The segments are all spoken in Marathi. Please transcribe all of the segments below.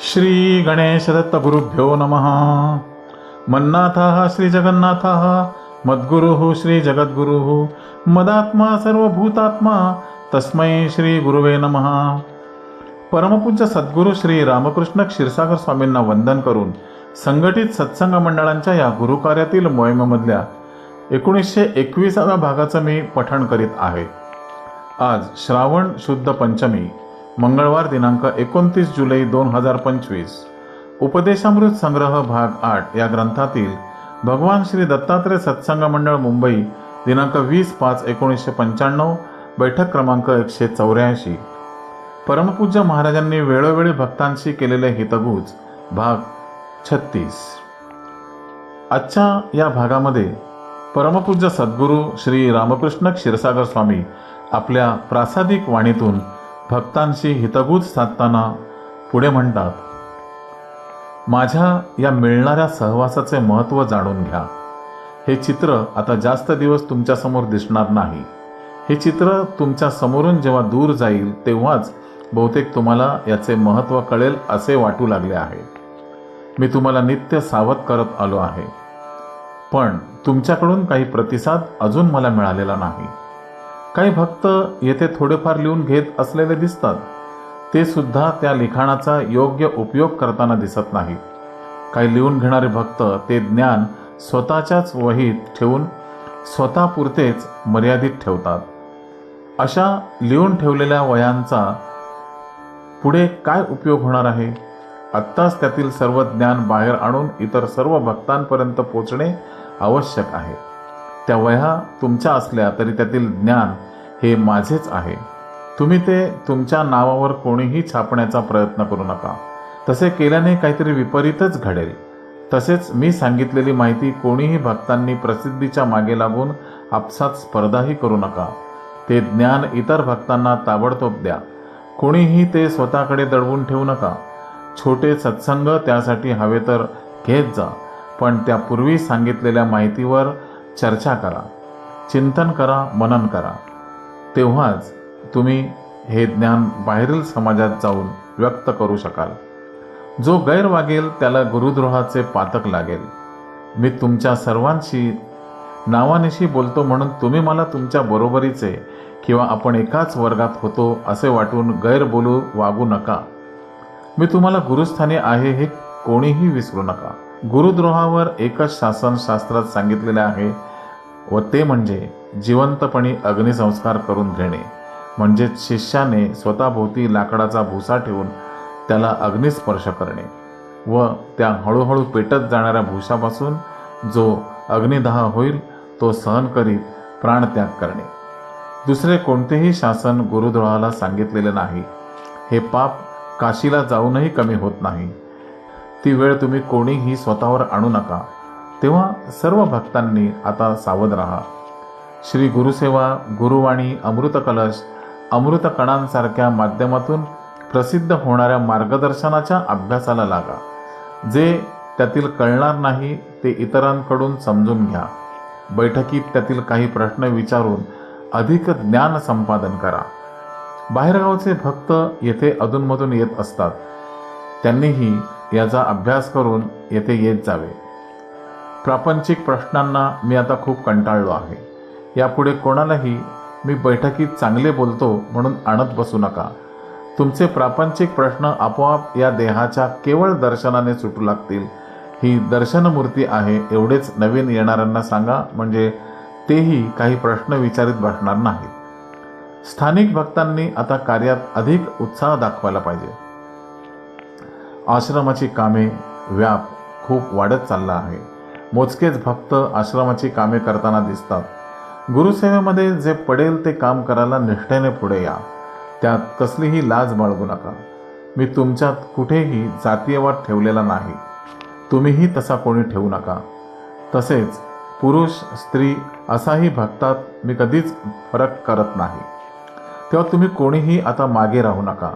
श्री गणेशदत्तगुरुभ्यो नमः। मन्नाथः श्रीजगन्नाथः मद्गुरुः श्रीजगद्गुरुः मदात्मा सर्वभूतात्मा तस्मै श्रीगुरुवे नमः। परमपूज्य सद्गुरू श्री रामकृष्ण क्षीरसागर स्वामींना वंदन करून संघटित सत्संग मंडळांच्या या गुरुकार्यातील मोहिमेमधल्या एकोणीसशे एकविसाव्या भागाचं मी पठण करीत आहे. आज श्रावण शुद्ध पंचमी मंगळवार दिनांक एकोणतीस जुलै दोन हजार पंचवीस. उपदेशामृत संग्रह भाग आठ या ग्रंथातील भगवान श्री दत्तात्रय सत्संग मंडळ मुंबई दिनांक वीस पाच एकोणीसशे पंच्याण्णव बैठक क्रमांक एकशे चौऱ्याऐंशी. परमपूज्य महाराजांनी वेळोवेळी भक्तांशी केलेले हितगुज भाग छत्तीस. आजच्या या भागामध्ये परमपूज्य सद्गुरू श्री रामकृष्ण क्षीरसागर स्वामी आपल्या प्रासादिक वाणीतून भक्तांशी हितगुज साधताना पुढे म्हणतात माझ्या या मिळणाऱ्या सहवासाचे महत्त्व जाणून घ्या. हे चित्र आता जास्त दिवस तुमच्यासमोर दिसणार नाही. हे चित्र तुमच्या समोरून जेव्हा दूर जाईल तेव्हाच बहुतेक तुम्हाला याचे महत्त्व कळेल असे वाटू लागले आहे. मी तुम्हाला नित्य सावध करत आलो आहे. पण तुमच्याकडून काही प्रतिसाद अजून मला मिळालेला नाही. काही भक्त येथे थोडेफार लिहून घेत असलेले दिसतात. ते सुद्धा त्या लिखाणाचा योग्य उपयोग करताना दिसत नाही काही लिहून घेणारे भक्त ते ज्ञान स्वतःच्याच वहीत ठेवून स्वतःपुरतेच मर्यादित ठेवतात. अशा लिहून ठेवलेल्या वयांचा पुढे काय उपयोग होणार आहे? आत्ताच त्यातील सर्व ज्ञान बाहेर आणून इतर सर्व भक्तांपर्यंत पोचणे आवश्यक आहे. त्या वह्या तुमच्या असल्या तरी त्यातील ज्ञान हे माझेच आहे. तुम्ही ते तुमच्या नावावर कोणीही छापण्याचा प्रयत्न करू नका. तसे केल्याने काहीतरी विपरीतच घडेल. तसेच मी सांगितलेली माहिती कोणीही भक्तांनी प्रसिद्धीच्या मागे लागून आपसात स्पर्धाही करू नका. ते ज्ञान इतर भक्तांना ताबडतोब द्या. कोणीही ते स्वतःकडे दडवून ठेवू नका. छोटे सत्संग त्यासाठी हवे तर घेत जा. पण त्यापूर्वी सांगितलेल्या माहितीवर चर्चा करा. चिंतन करा मनन करा. तेव्हाच तुम्ही हे ज्ञान बाहेरील समाजात जाऊन व्यक्त करू शकाल. जो गैर वागेल त्याला गुरुद्रोहाचे पातक लागेल. मी तुमच्या सर्वांशी नावानिशी बोलतो म्हणून तुम्ही मला तुमच्या बरोबरीचे किंवा आपण एकाच वर्गात होतो असे वाटून गैर बोलू वागू नका. मी तुम्हाला गुरुस्थानी आहे हे कोणीही विसरू नका. गुरुद्रोहावर एकच शासन शास्त्रात सांगितलेले आहे व ते म्हणजे जिवंतपणी अग्निसंस्कार करून घेणे. म्हणजेच शिष्याने स्वतःभोवती लाकडाचा भुसा ठेवून त्याला अग्निस्पर्श करणे व त्या हळूहळू पेटत जाणाऱ्या भूषापासून जो अग्निदाह होईल तो सहन करीत प्राणत्याग करणे. दुसरे कोणतेही शासन गुरुद्रोहाला सांगितलेले नाही. हे पाप काशीला जाऊनही कमी होत नाही. ती वेळ तुम्ही कोणीही स्वतःवर आणू नका. तेव्हा सर्व भक्तांनी आता सावध राहा. श्री गुरुसेवा गुरुवाणी अमृत कलश माध्यमातून प्रसिद्ध होणाऱ्या मार्गदर्शनाच्या अभ्यासाला लागा. जे त्यातील कळणार नाही ते इतरांकडून समजून घ्या. बैठकीत त्यातील काही प्रश्न विचारून अधिक ज्ञान संपादन करा. बाहेरगावचे भक्त येथे अधूनमधून येत असतात. त्यांनीही याचा अभ्यास करून येथे येत जावे. प्रापंचिक प्रश्नांना मी आता खूप कंटाळलो आहे. यापुढे कोणालाही मी बैठकीत चांगले बोलतो म्हणून आणत बसू नका. तुमचे प्रापंचिक प्रश्न आपोआप या देहाच्या केवळ दर्शनाने सुटू लागतील. ही दर्शनमूर्ती आहे एवढेच नवीन येणाऱ्यांना सांगा म्हणजे तेही काही प्रश्न विचारित बसणार नाहीत. स्थानिक भक्तांनी आता कार्यात अधिक उत्साह दाखवायला पाहिजे. आश्रमाची कामे व्याप खूप वाढत चालला आहे. मोजकेच भक्त आश्रमाची कामे करताना दिसतात. गुरुसेवेमध्ये जे पडेल ते काम करायला निष्ठेने पुढे या. त्यात कसलीही लाज बाळगू नका. मी तुमच्यात कुठेही जातीयवाद ठेवलेला नाही. तुम्हीही तसा कोणी ठेवू नका. तसेच पुरुष स्त्री असाही भक्तात मी कधीच फरक करत नाही. तेव्हा तुम्ही कोणीही आता मागे राहू नका.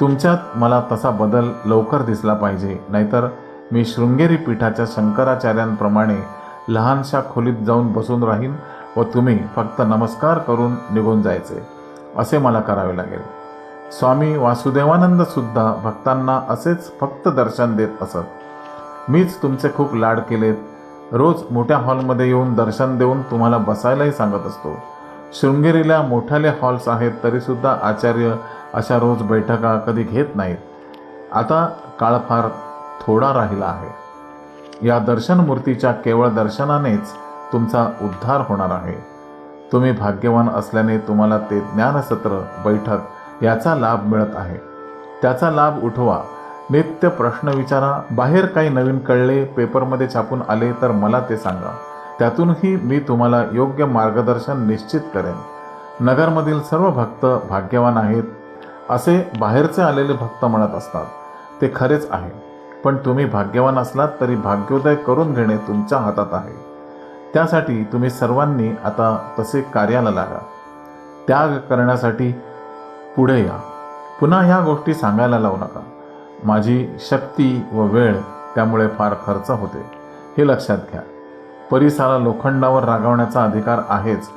तुमच्यात मला तसा बदल लवकर दिसला पाहिजे. नाहीतर मी शृंगेरी पीठाच्या शंकराचार्यांप्रमाणे लहानशा खोलीत जाऊन बसून राहीन व तुम्ही फक्त नमस्कार करून निघून जायचे असे मला करावे लागेल. स्वामी वासुदेवानंद सुद्धा भक्तांना असेच फक्त दर्शन देत असत. मीच तुमचे खूप लाड केलेत. रोज मोठ्या हॉलमध्ये येऊन दर्शन देऊन तुम्हाला बसायलाही सांगत असतो. शृंगेरीला मोठाले हॉल्स आहेत तरीसुद्धा आचार्य अशा रोज बैठका कधी घेत नाहीत. आता काळ फार थोडा राहिला आहे. या दर्शनमूर्तीच्या केवळ दर्शनानेच तुमचा उद्धार होणार आहे. तुम्ही भाग्यवान असल्याने तुम्हाला ते ज्ञानसत्र बैठक याचा लाभ मिळत आहे. त्याचा लाभ उठवा. नित्य प्रश्न विचारा. बाहेर काही नवीन कळले पेपरमध्ये छापून आले तर मला ते सांगा. त्यातूनही मी तुम्हाला योग्य मार्गदर्शन निश्चित करेन. नगरमधील सर्व भक्त भाग्यवान आहेत असे बाहेरचे आलेले भक्त म्हणत असतात. ते खरेच आहे पण तुम्ही भाग्यवान असलात तरी भाग्योदय करून घेणे तुमच्या हातात आहे. त्यासाठी तुम्ही सर्वांनी आता तसे कार्याला लागा. त्याग करण्यासाठी पुढे या. पुन्हा ह्या गोष्टी सांगायला लावू नका. माझी शक्ती व वेळ त्यामुळे फार खर्च होते. हे लक्षात घ्या. परिसाला लोखंडावर रागावण्याचा अधिकार आहेच.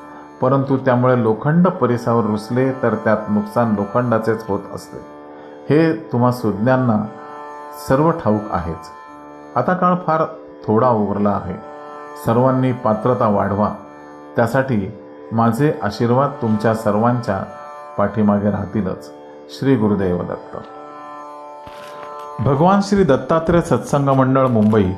परंतु त्यामुळे लोखंड परिसावर रुसले तर त्यात नुकसान लोखंडाचेच होत असते. हे तुम्हा सुज्ञांना सर्व ठाऊक आहेच. आता काळ फार थोडा उरला आहे. सर्वांनी पात्रता वाढवा. त्यासाठी माझे आशीर्वाद तुमच्या सर्वांच्या पाठीमागे राहतीलच. श्री गुरुदेव दत्त भगवान श्री दत्तात्रय सत्संग मंडळ मुंबई.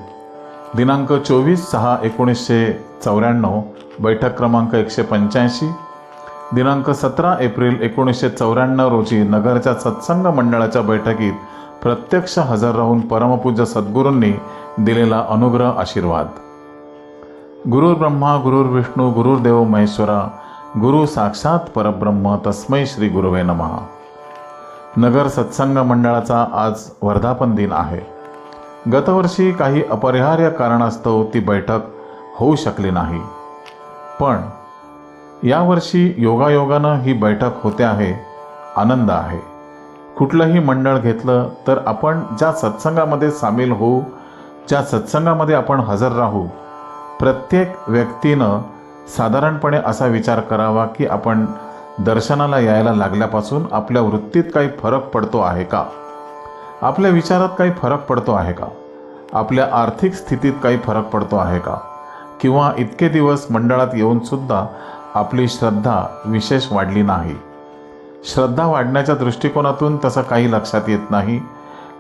दिनांक चोवीस सहा एकोणीसशे चौऱ्याण्णव बैठक क्रमांक एकशे पंच्याऐंशी. दिनांक सतरा एप्रिल एकोणीसशे चौऱ्याण्णव रोजी नगरच्या सत्संग मंडळाच्या बैठकीत प्रत्यक्ष हजर राहून परमपूज्य सद्गुरूंनी दिलेला अनुग्रह आशीर्वाद. गुरुर् ब्रह्मा गुरुर्विष्णू गुरुर्देव महेश्वरा गुरु साक्षात परब्रह्म तस्मै श्री गुरुवे नमः. नगर सत्संग मंडळाचा आज वर्धापन दिन आहे. गतवर्षी काही अपरिहार्य कारणास्तव ती बैठक होऊ शकली नाही. पण यावर्षी योगायोगानं ही बैठक होते आहे आनंद आहे. कुठलंही मंडळ घेतलं तर आपण ज्या सत्संगामध्ये सामील होऊ ज्या सत्संगामध्ये आपण हजर राहू प्रत्येक व्यक्तीनं साधारणपणे असा विचार करावा की आपण दर्शनाला यायला लागल्यापासून आपल्या वृत्तीत काही फरक पडतो आहे का? आपल्या विचारात काही फरक पडतो आहे का? आपल्या आर्थिक स्थितीत काही फरक पडतो आहे का? किंवा इतके दिवस मंडळात येऊन सुद्धा आपली श्रद्धा विशेष वाढली नाही? श्रद्धा वाढण्याच्या दृष्टिकोनातून तसं काही लक्षात येत नाही?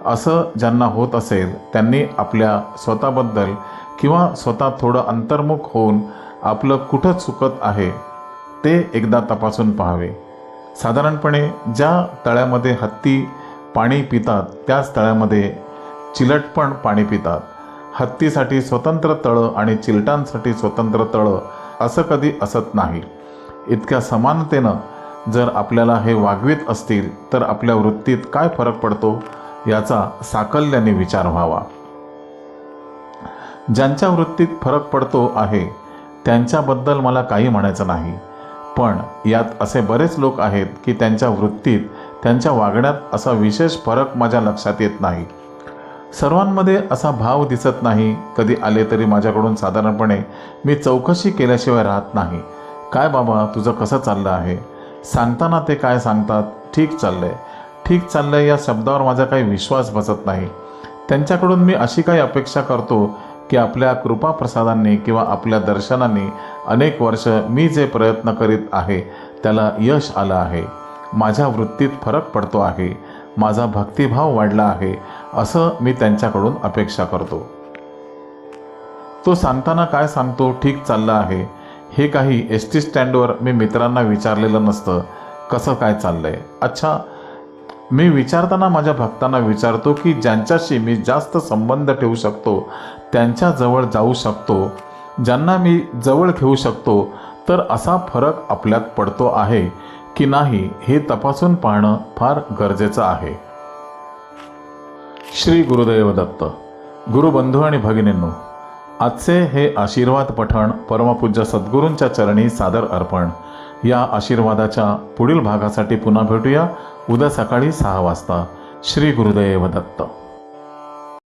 असं ज्यांना होत असेल त्यांनी आपल्या स्वतःबद्दल किंवा स्वतः थोडं अंतर्मुख होऊन आपलं कुठं चुकत आहे ते एकदा तपासून पाहावे. साधारणपणे ज्या तळ्यामध्ये हत्ती पाणी पितात त्याच तळ्यामध्ये चिलट पण पाणी पितात. हत्तीसाठी स्वतंत्र तळं आणि चिलटांसाठी स्वतंत्र तळं असं कधी असत नाही. इतक्या समानतेनं जर आपल्याला हे वागवीत असतील तर आपल्या वृत्तीत काय फरक पडतो याचा साकल्याने विचार व्हावा. ज्यांच्या वृत्तीत फरक पडतो आहे त्यांच्याबद्दल मला काही म्हणायचं नाही. पण यात असे बरेच लोक आहेत की त्यांच्या वृत्तीत त्यांच्या वागण्यात असा विशेष फरक माझ्या लक्षात येत नाही. सर्वांमध्ये असा भाव दिसत नाही कधी आले तरी माझ्याकडून साधारणपणे मी चौकशी केल्याशिवाय राहत नाही. काय बाबा तुझं कसं चाललं आहे? सांगताना ते काय सांगतात? ठीक चाललंय. ठीक चाललंय या शब्दावर माझा काही विश्वास बसत नाही. त्यांच्याकडून मी अशी काही अपेक्षा करतो की आपल्या कृपाप्रसादाने किंवा आपल्या दर्शनाने अनेक वर्ष मी जे प्रयत्न करीत आहे त्याला यश आलं आहे. माझ्या वृत्तीत फरक पडतो आहे. माझा भक्तिभाव वाढला आहे असं मी त्यांच्याकडून अपेक्षा करतो. तो सांगताना काय सांगतो ठीक चाललं आहे. हे काही एस टी स्टँडवर मी मित्रांना विचारलेलं नसतं कसं काय चाललंय? अच्छा मी विचारताना माझ्या भक्तांना विचारतो की ज्यांच्याशी मी जास्त संबंध ठेवू शकतो त्यांच्याजवळ जाऊ शकतो. ज्यांना मी जवळ घेऊ शकतो तर असा फरक आपल्यात पडतो आहे की नाही हे तपासून पाहणं फार गरजेचं आहे. श्री गुरुदैव दत्त गुरुबंधू आणि भगिनींनो आजचे हे आशीर्वाद पठण परमपूज्य सद्गुरूंच्या चरणी सादर अर्पण. या आशीर्वादाच्या पुढील भागासाठी पुन्हा भेटूया. उद्या सकाळी सहा वाजता. श्री गुरुदैव दत्त.